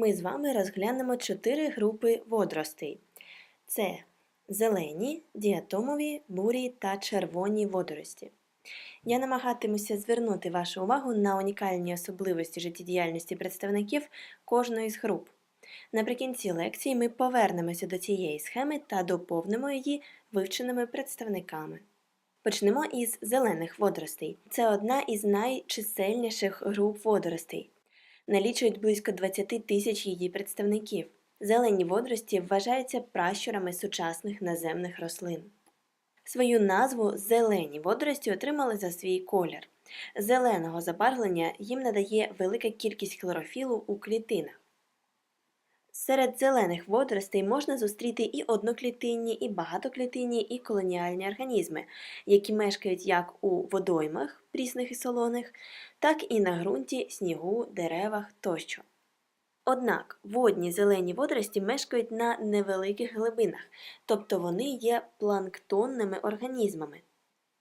Ми з вами розглянемо чотири групи водоростей: це зелені, діатомові, бурі та червоні водорості. Я намагатимуся звернути вашу увагу на унікальні особливості життєдіяльності представників кожної з груп. Наприкінці лекції ми повернемося до цієї схеми та доповнимо її вивченими представниками. Почнемо із зелених водоростей. Це одна із найчисельніших груп водоростей. Налічують близько 20 тисяч її представників. Зелені водорості вважаються пращурами сучасних наземних рослин. Свою назву зелені водорості отримали за свій колір. Зеленого забарвлення їм надає велика кількість хлорофілу у клітинах. Серед зелених водоростей можна зустріти і одноклітинні, і багатоклітинні, і колоніальні організми, які мешкають як у водоймах, прісних і солоних, так і на ґрунті, снігу, деревах тощо. Однак водні зелені водорості мешкають на невеликих глибинах, тобто вони є планктонними організмами.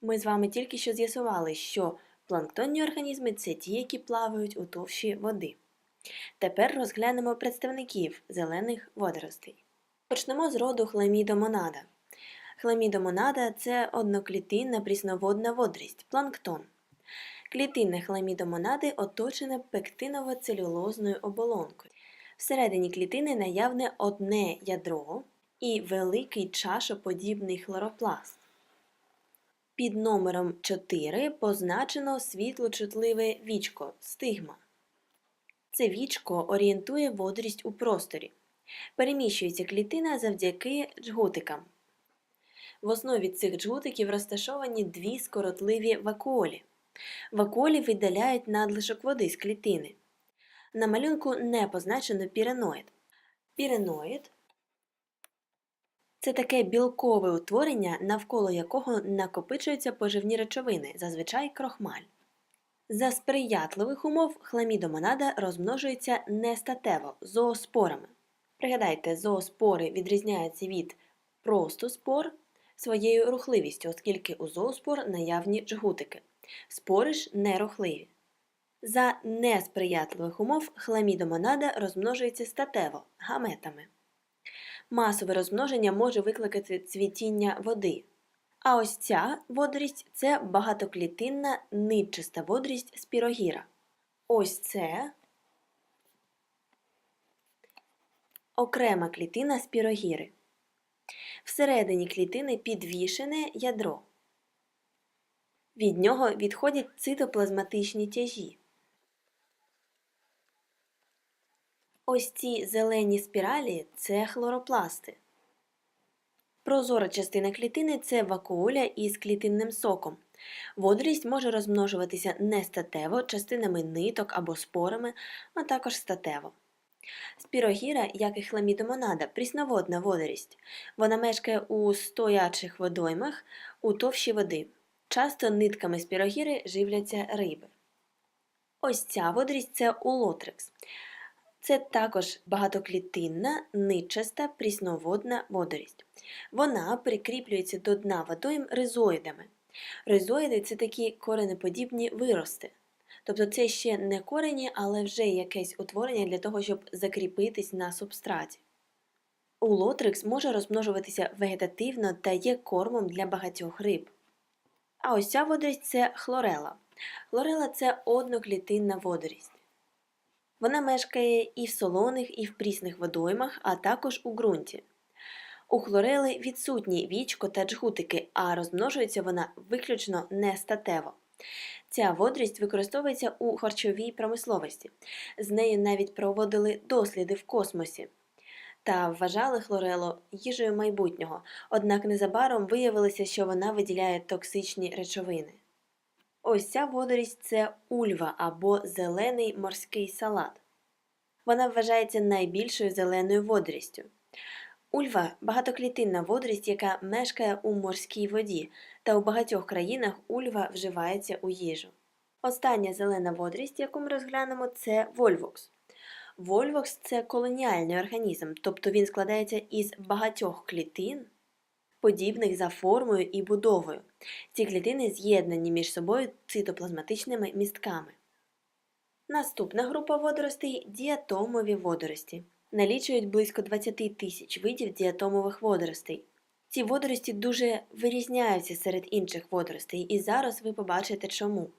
Ми з вами тільки що з'ясували, що планктонні організми це ті, які плавають у товщі води. Тепер розглянемо представників зелених водоростей. Почнемо з роду хламідомонада. Хламідомонада це одноклітинна прісноводна водорість, планктон. Клітинне хламідомонади оточене пектиново-целюлозною оболонкою. Всередині клітини наявне одне ядро і великий чашоподібний хлоропласт. Під номером 4 позначено світлочутливе вічко стигма. Це вічко орієнтує водорість у просторі. Переміщується клітина завдяки джгутикам. В основі цих джгутиків розташовані дві скоротливі вакуолі. Вакуолі видаляють надлишок води з клітини. На малюнку не позначено піреноїд. Піреноїд це таке білкове утворення, навколо якого накопичуються поживні речовини, зазвичай крохмаль. За сприятливих умов хламідомонада розмножується нестатево зооспорами. Пригадайте, зооспори відрізняються від простоспор своєю рухливістю, оскільки у зооспор наявні джгутики. Спори ж нерухливі. За несприятливих умов хламідомонада розмножується статево гаметами. Масове розмноження може викликати цвітіння води. А ось ця водорість це багатоклітинна нитчаста водорість спірогіра. Ось це окрема клітина спірогіри. Всередині клітини підвішене ядро. Від нього відходять цитоплазматичні тяжі. Ось ці зелені спіралі це хлоропласти. Прозора частина клітини це вакуоля із клітинним соком. Водорість може розмножуватися нестатево частинами ниток або спорами, а також статево. Спірогіра, як і хламідомонада, прісноводна водорість. Вона мешкає у стоячих водоймах у товщі води. Часто нитками спірогіри живляться риби. Ось ця водорість це улотрекс. Це також багатоклітинна, нитчаста, прісноводна водорість. Вона прикріплюється до дна водойм ризоїдами. Ризоїди це такі коренеподібні вирости. Тобто це ще не корені, але вже якесь утворення для того, щоб закріпитись на субстраті. Улотрикс може розмножуватися вегетативно та є кормом для багатьох риб. А ось ця водорість це хлорела. Хлорела це одноклітинна водорість. Вона мешкає і в солоних, і в прісних водоймах, а також у ґрунті. У хлорели відсутні вічко та джгутики, а розмножується вона виключно нестатево. Ця водорість використовується у харчовій промисловості. З нею навіть проводили досліди в космосі та вважали хлорелу їжею майбутнього, однак незабаром виявилося, що вона виділяє токсичні речовини. Ось ця водорість це ульва або зелений морський салат. Вона вважається найбільшою зеленою водорістю. Ульва багатоклітинна водорість, яка мешкає у морській воді, та у багатьох країнах ульва вживається у їжу. Остання зелена водорість, яку ми розглянемо, це вольвокс. Вольвокс це колоніальний організм, тобто він складається із багатьох клітин, подібних за формою і будовою. Ці клітини з'єднані між собою цитоплазматичними містками. Наступна група водоростей діатомові водорості. Налічують близько 20 тисяч видів діатомових водоростей. Ці водорості дуже вирізняються серед інших водоростей, і зараз ви побачите чому.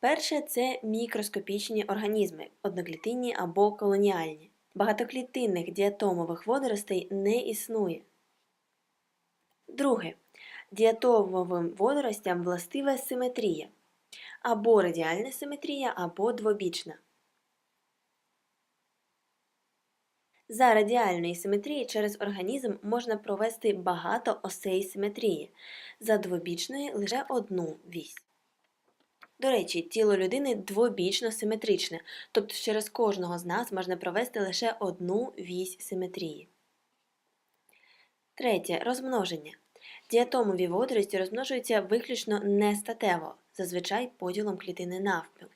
Перше це мікроскопічні організми, одноклітинні або колоніальні. Багатоклітинних діатомових водоростей не існує. Друге. Діатомовим водоростям властива симетрія або радіальна симетрія, або двобічна. За радіальної симетрії через організм можна провести багато осей симетрії, за двобічної лише одну вісь. До речі, тіло людини двобічно симетричне, тобто через кожного з нас можна провести лише одну вісь симетрії. Третє розмноження. Діатомові водорості розмножуються виключно нестатево, зазвичай поділом клітини навпіл.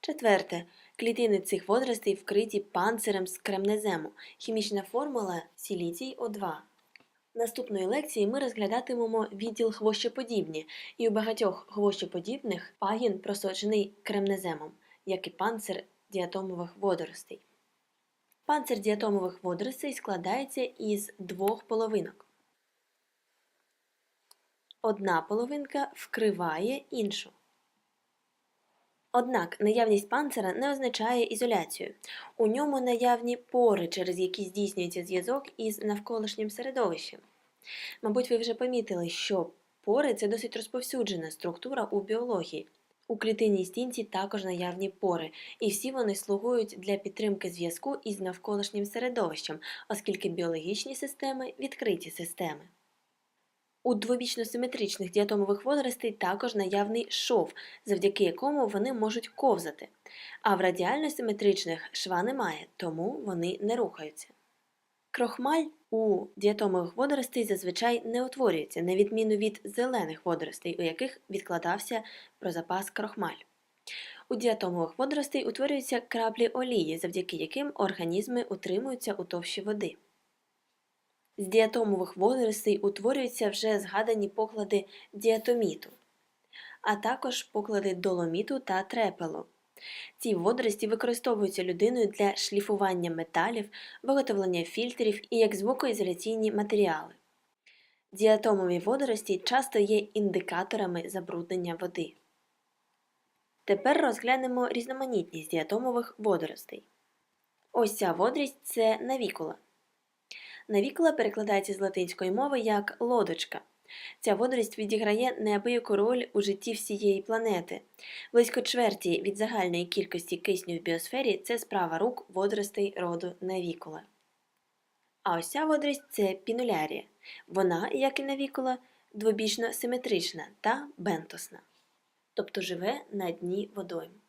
Четверте. Клітини цих водоростей вкриті панцирем з кремнезему. Хімічна формула сіліцій О2. Наступної лекції ми розглядатимемо відділ хвощеподібні, і у багатьох хвощеподібних пагін просочений кремнеземом, як і панцир діатомових водоростей. Панцир діатомових водоростей складається із двох половинок. Одна половинка вкриває іншу. Однак наявність панцира не означає ізоляцію. У ньому наявні пори, через які здійснюється зв'язок із навколишнім середовищем. Мабуть, ви вже помітили, що пори це досить розповсюджена структура у біології. У клітинній стінці також наявні пори, і всі вони слугують для підтримки зв'язку із навколишнім середовищем, оскільки біологічні системи відкриті системи. У двобічно-симетричних діатомових водоростей також наявний шов, завдяки якому вони можуть ковзати, а в радіально-симетричних шва немає, тому вони не рухаються. Крохмаль у діатомових водоростей зазвичай не утворюється, на відміну від зелених водоростей, у яких відкладався про запас крохмаль. У діатомових водоростей утворюються краплі олії, завдяки яким організми утримуються у товщі води. З діатомових водоростей утворюються вже згадані поклади діатоміту, а також поклади доломіту та трепелу. Ці водорості використовуються людиною для шліфування металів, виготовлення фільтрів і як звукоізоляційні матеріали. Діатомові водорості часто є індикаторами забруднення води. Тепер розглянемо різноманітність діатомових водоростей. Ось ця водорість це навікула. Навікула перекладається з латинської мови як лодочка. Ця водорість відіграє неабияку роль у житті всієї планети. Близько чверті від загальної кількості кисню в біосфері це справа рук водоростей роду навікула. А ось ця водорість це пінулярія. Вона, як і навікула, двобічно симетрична та бентосна, тобто живе на дні водойм.